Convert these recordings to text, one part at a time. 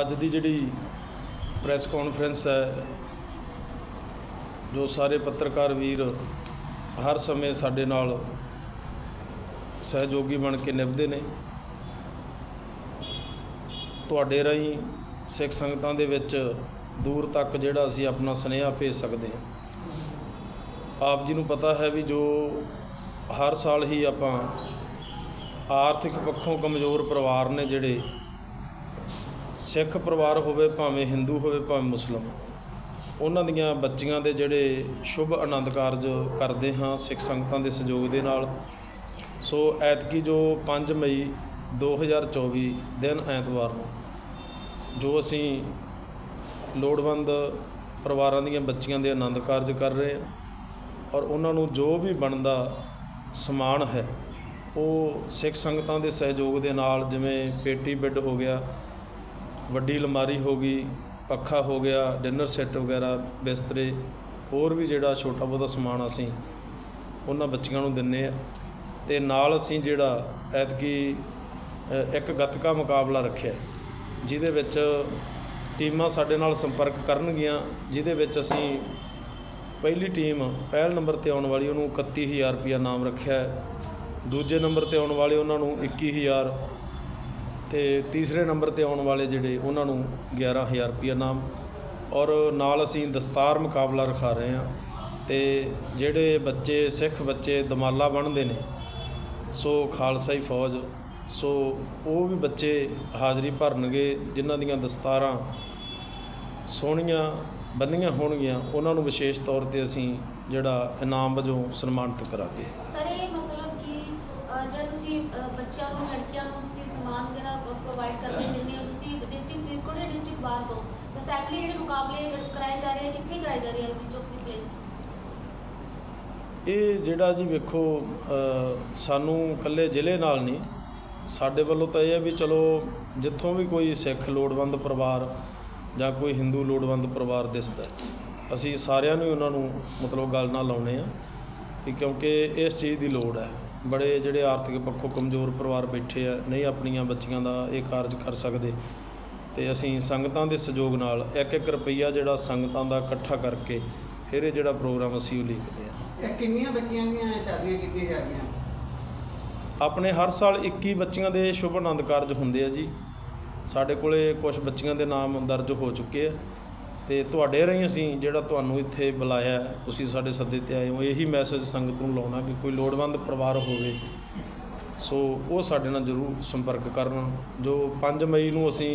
ਅੱਜ ਦੀ ਜਿਹੜੀ press conference ਹੈ, ਜੋ ਸਾਰੇ ਪੱਤਰਕਾਰ ਵੀਰ ਹਰ ਸਮੇਂ ਸਾਡੇ ਨਾਲ ਸਹਿਯੋਗੀ ਬਣ ਕੇ ਨਿਭਦੇ ਨੇ, ਤੁਹਾਡੇ ਰਾਹੀਂ ਸਿੱਖ ਸੰਗਤਾਂ ਦੇ ਵਿੱਚ ਦੂਰ ਤੱਕ ਜਿਹੜਾ ਅਸੀਂ ਆਪਣਾ ਸੁਨੇਹਾ ਭੇਜ ਸਕਦੇ ਹਾਂ। ਆਪ ਜੀ ਨੂੰ ਪਤਾ ਹੈ ਵੀ ਜੋ ਹਰ ਸਾਲ ਹੀ ਆਪਾਂ ਆਰਥਿਕ ਪੱਖੋਂ ਕਮਜ਼ੋਰ ਪਰਿਵਾਰ ਨੇ ਜਿਹੜੇ ਸਿੱਖ ਪਰਿਵਾਰ ਹੋਵੇ, ਭਾਵੇਂ ਹਿੰਦੂ ਹੋਵੇ, ਭਾਵੇਂ ਮੁਸਲਮ, ਉਹਨਾਂ ਦੀਆਂ ਬੱਚੀਆਂ ਦੇ ਜਿਹੜੇ ਸ਼ੁਭ ਆਨੰਦ ਕਾਰਜ ਕਰਦੇ ਹਾਂ ਸਿੱਖ ਸੰਗਤਾਂ ਦੇ ਸਹਿਯੋਗ ਦੇ ਨਾਲ। ਸੋ ਐਤਕੀ ਜੋ 5 ਮਈ 2024 ਦਿਨ ਐਤਵਾਰ ਨੂੰ, ਜੋ ਅਸੀਂ ਲੋੜਵੰਦ ਪਰਿਵਾਰਾਂ ਦੀਆਂ ਬੱਚੀਆਂ ਦੇ ਆਨੰਦ ਕਾਰਜ ਕਰ ਰਹੇ ਹਾਂ ਔਰ ਉਹਨਾਂ ਨੂੰ ਜੋ ਵੀ ਬਣਦਾ ਸਮਾਨ ਹੈ, ਉਹ ਸਿੱਖ ਸੰਗਤਾਂ ਦੇ ਸਹਿਯੋਗ ਦੇ ਨਾਲ, ਜਿਵੇਂ ਪੇਟੀ ਬਿੱਡ ਹੋ ਗਿਆ ਵੱਡੀ ਅਲਮਾਰੀ ਹੋ ਗਈ, ਪੱਖਾ ਹੋ ਗਿਆ ਡਿਨਰ ਸੈੱਟ ਵਗੈਰਾ, ਬਿਸਤਰੇ, ਹੋਰ ਵੀ ਜਿਹੜਾ ਛੋਟਾ ਬਹੁਤਾ ਸਮਾਨ ਅਸੀਂ ਉਹਨਾਂ ਬੱਚੀਆਂ ਨੂੰ ਦਿੰਨੇ ਆ। ਤੇ ਨਾਲ ਅਸੀਂ ਜਿਹੜਾ ਐਤਕੀ ਇੱਕ ਗੱਤਕਾ ਮੁਕਾਬਲਾ ਰੱਖਿਆ, ਜਿਹਦੇ ਵਿੱਚ ਟੀਮਾਂ ਸਾਡੇ ਨਾਲ ਸੰਪਰਕ ਕਰਨਗੀਆਂ, ਜਿਹਦੇ ਵਿੱਚ ਅਸੀਂ ਪਹਿਲੀ ਟੀਮ ਪਹਿਲ ਨੰਬਰ ਤੇ ਆਉਣ ਵਾਲੀ, ਉਹਨੂੰ 31000 ਰੁਪਇਆ ਨਾਮ ਰੱਖਿਆ ਹੈ। ਦੂਜੇ ਨੰਬਰ ਤੇ ਆਉਣ ਵਾਲੇ ਉਹਨਾਂ ਨੂੰ 21000 ਤੇ ਤੀਸਰੇ ਨੰਬਰ ਤੇ ਆਉਣ ਵਾਲੇ ਜਿਹੜੇ ਉਹਨਾਂ ਨੂੰ 11000 ਰੁਪਇਆ ਨਾਮ ਔਰ ਨਾਲ ਅਸੀਂ ਦਸਤਾਰ ਮੁਕਾਬਲਾ ਰਖਾ ਰਹੇ ਹਾਂ ਤੇ ਜਿਹੜੇ ਬੱਚੇ, ਸਿੱਖ ਬੱਚੇ ਦਮਾਲਾ ਬਣਦੇ ਨੇ, ਸੋ ਖਾਲਸਾਈ ਫੌਜ, ਸੋ ਉਹ ਵੀ ਬੱਚੇ ਹਾਜ਼ਰੀ ਭਰਨਗੇ ਜਿਨ੍ਹਾਂ ਦੀਆਂ ਦਸਤਾਰਾਂ ਸੋਹਣੀਆਂ ਬੰਨੀਆਂ ਹੋਣਗੀਆਂ, ਉਹਨਾਂ ਨੂੰ ਵਿਸ਼ੇਸ਼ ਤੌਰ ਤੇ ਅਸੀਂ ਜਿਹੜਾ ਇਨਾਮ ਵਜੋਂ ਸਨਮਾਨਿਤ ਕਰਾਂਗੇ। ਸਰ, ਇਹ ਮਤਲਬ ਜਿਹੜਾ ਤੁਸੀਂ ਬੱਚਿਆਂ ਨੂੰ ਲੜਕੀਆਂ ਨੂੰ ਤੁਸੀਂ ਸਮਾਨ ਵਗੈਰਾ ਪ੍ਰੋਵਾਈਡ ਕਰਦੇ ਦਿੰਦੇ ਹੋ ਤੁਸੀਂ ਡਿਸਟ੍ਰਿਕਟ ਫਰੀਦਕੋਟ ਜਾਂ ਡਿਸਟ੍ਰਿਕਟ ਬਾਹਰ ਤੋਂ? ਐਗਜ਼ੈਕਟਲੀ ਜਿਹੜੇ ਮੁਕਾਬਲੇ ਕਰਾਏ ਜਾ ਰਹੇ ਆ ਕਿੱਥੇ ਕਰਾਏ ਜਾ ਰਹੇ ਆ ਵਿਚ ਆਫ ਦੀ ਪਲੇਸ ਇਹ ਜਿਹੜਾ ਜੀ ਵੇਖੋ ਅ, ਸਾਨੂੰ ਇਕੱਲੇ ਜ਼ਿਲ੍ਹੇ ਨਾਲ ਨਹੀਂ ਸਾਡੇ ਵੱਲੋਂ ਤਾਂ ਇਹ ਹੈ ਵੀ ਚਲੋ ਜਿੱਥੋਂ ਵੀ ਕੋਈ ਸਿੱਖ ਲੋੜਵੰਦ ਪਰਿਵਾਰ ਜਾਂ ਕੋਈ ਹਿੰਦੂ ਲੋੜਵੰਦ ਪਰਿਵਾਰ ਦਿਸਦਾ ਹੈ, ਅਸੀਂ ਸਾਰਿਆਂ ਨੂੰ ਹੀ ਉਹਨਾਂ ਨੂੰ ਮਤਲਬ ਗੱਲ ਨਾਲ ਲਾਉਣੇ ਆ ਕਿ ਕਿਉਂਕਿ ਇਸ ਚੀਜ਼ ਦੀ ਲੋੜ ਹੈ। ਬੜੇ ਜਿਹੜੇ ਆਰਥਿਕ ਪੱਖੋਂ ਕਮਜ਼ੋਰ ਪਰਿਵਾਰ ਬੈਠੇ ਆ ਨਹੀਂ ਆਪਣੀਆਂ ਬੱਚੀਆਂ ਦਾ ਇਹ ਕਾਰਜ ਕਰ ਸਕਦੇ। ਤੇ ਅਸੀਂ ਸੰਗਤਾਂ ਦੇ ਸਹਿਯੋਗ ਨਾਲ ਇੱਕ ਇੱਕ ਰੁਪਈਆ ਜਿਹੜਾ ਸੰਗਤਾਂ ਦਾ ਇਕੱਠਾ ਕਰਕੇ ਫਿਰ ਇਹ ਜਿਹੜਾ ਪ੍ਰੋਗਰਾਮ ਅਸੀਂ ਉਲੀਕਦੇ ਹਾਂ ਇਹ ਕਿੰਨੀਆਂ ਬੱਚੀਆਂ ਦੀਆਂ ਸ਼ਾਦੀਆਂ ਕੀਤੀਆਂ ਜਾ ਰਹੀਆਂ? ਆਪਣੇ ਹਰ ਸਾਲ 21 ਬੱਚੀਆਂ ਦੇ ਸ਼ੁਭ ਆਨੰਦ ਕਾਰਜ ਹੁੰਦੇ ਆ ਜੀ। ਸਾਡੇ ਕੋਲੇ ਕੁਝ ਬੱਚੀਆਂ ਦੇ ਨਾਮ ਦਰਜ ਹੋ ਚੁੱਕੇ ਆ। ਤੇ ਤੁਹਾਡੇ ਰਾਹੀਂ ਅਸੀਂ ਜਿਹੜਾ ਤੁਹਾਨੂੰ ਇੱਥੇ ਬੁਲਾਇਆ ਤੁਸੀਂ ਸਾਡੇ ਸੱਦੇ ਤੇ ਆਏ ਹੋ ਇਹੀ ਮੈਸੇਜ ਸੰਗਤ ਨੂੰ ਲਾਉਣਾ ਕਿ ਕੋਈ ਲੋੜਵੰਦ ਪਰਿਵਾਰ ਹੋਵੇ। ਸੋ ਉਹ ਸਾਡੇ ਨਾਲ ਜਰੂਰ ਸੰਪਰਕ ਕਰਨ। ਜੋ 5 ਮਈ ਨੂੰ ਅਸੀਂ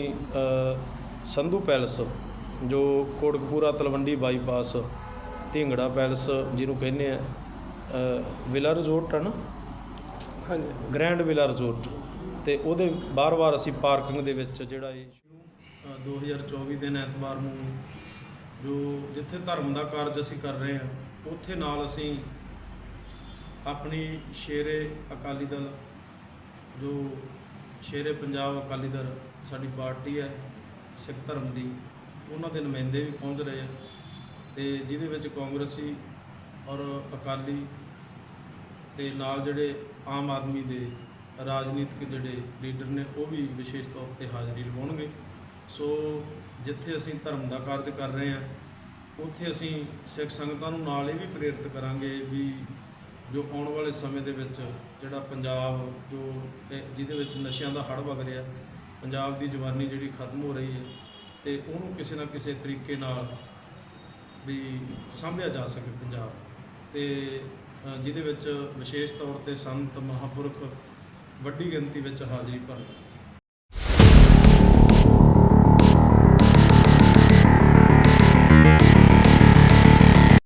ਸੰਧੂ ਪੈਲਸ ਜੋ ਕੋਟਕਪੂਰਾ ਤਲਵੰਡੀ ਬਾਈਪਾਸ ਢਿੰਗੜਾ ਪੈਲਸ ਜਿਹਨੂੰ ਕਹਿੰਦੇ ਆ ਵਿਲਾ ਰਿਜ਼ੋਰਟ ਹੈ ਨਾ? ਹਾਂਜੀ। Grand villa resort. ਤੇ ਉਹਦੇ ਬਾਰ-ਬਾਰ ਅਸੀਂ ਪਾਰਕਿੰਗ ਦੇ ਵਿੱਚ ਜਿਹੜਾ ਇਹ 2024 ਦਿਨ ਐਤਵਾਰ ਨੂੰ ਜੋ ਜਿੱਥੇ ਧਰਮ ਦਾ ਕਾਰਜ ਅਸੀਂ ਕਰ ਰਹੇ ਹਾਂ, ਉੱਥੇ ਨਾਲ ਅਸੀਂ ਆਪਣੀ ਸ਼ੇਰੇ ਅਕਾਲੀ ਦਲ, ਜੋ ਸ਼ੇਰੇ ਪੰਜਾਬ ਅਕਾਲੀ ਦਲ ਸਾਡੀ ਪਾਰਟੀ ਹੈ, ਸਿੱਖ ਧਰਮ ਦੀ, ਉਹਨਾਂ ਦੇ ਨੁਮਾਇੰਦੇ ਵੀ ਪਹੁੰਚ ਰਹੇ ਆ ਤੇ ਜਿਹਦੇ ਵਿੱਚ ਕਾਂਗਰਸੀ ਔਰ ਅਕਾਲੀ ਤੇ ਨਾਲ ਜਿਹੜੇ ਆਮ ਆਦਮੀ ਦੇ ਰਾਜਨੀਤਿਕ ਜਿਹੜੇ ਲੀਡਰ ਨੇ, ਉਹ ਵੀ ਵਿਸ਼ੇਸ਼ ਤੌਰ ਤੇ ਹਾਜ਼ਰੀ ਲਵਾਉਣਗੇ ਸੋ ਜਿੱਥੇ ਅਸੀਂ ਧਰਮ ਦਾ ਕਾਰਜ ਕਰ ਰਹੇ ਹਾਂ, ਉੱਥੇ ਅਸੀਂ ਸਿੱਖ ਸੰਗਤਾਂ ਨੂੰ ਨਾਲ ਇਹ ਵੀ ਪ੍ਰੇਰਿਤ ਕਰਾਂਗੇ ਵੀ ਜੋ ਆਉਣ ਵਾਲੇ ਸਮੇਂ ਦੇ ਵਿੱਚ ਜਿਹੜਾ ਪੰਜਾਬ ਜੋ ਜਿਹਦੇ ਵਿੱਚ ਨਸ਼ਿਆਂ ਦਾ ਹੜ੍ਹ ਵਗ ਰਿਹਾ, ਪੰਜਾਬ ਦੀ ਜਵਾਨੀ ਜਿਹੜੀ ਖਤਮ ਹੋ ਰਹੀ ਹੈ ਤੇ ਉਹਨੂੰ ਕਿਸੇ ਨਾ ਕਿਸੇ ਤਰੀਕੇ ਨਾਲ ਵੀ ਸਾਂਭਿਆ ਜਾ ਸਕੇ ਪੰਜਾਬ ਤੇ ਜਿਹਦੇ ਵਿੱਚ ਵਿਸ਼ੇਸ਼ ਤੌਰ ਤੇ ਸੰਤ ਮਹਾਪੁਰਖ ਵੱਡੀ ਗਿਣਤੀ ਵਿੱਚ ਹਾਜ਼ਰੀ ਭਰਨ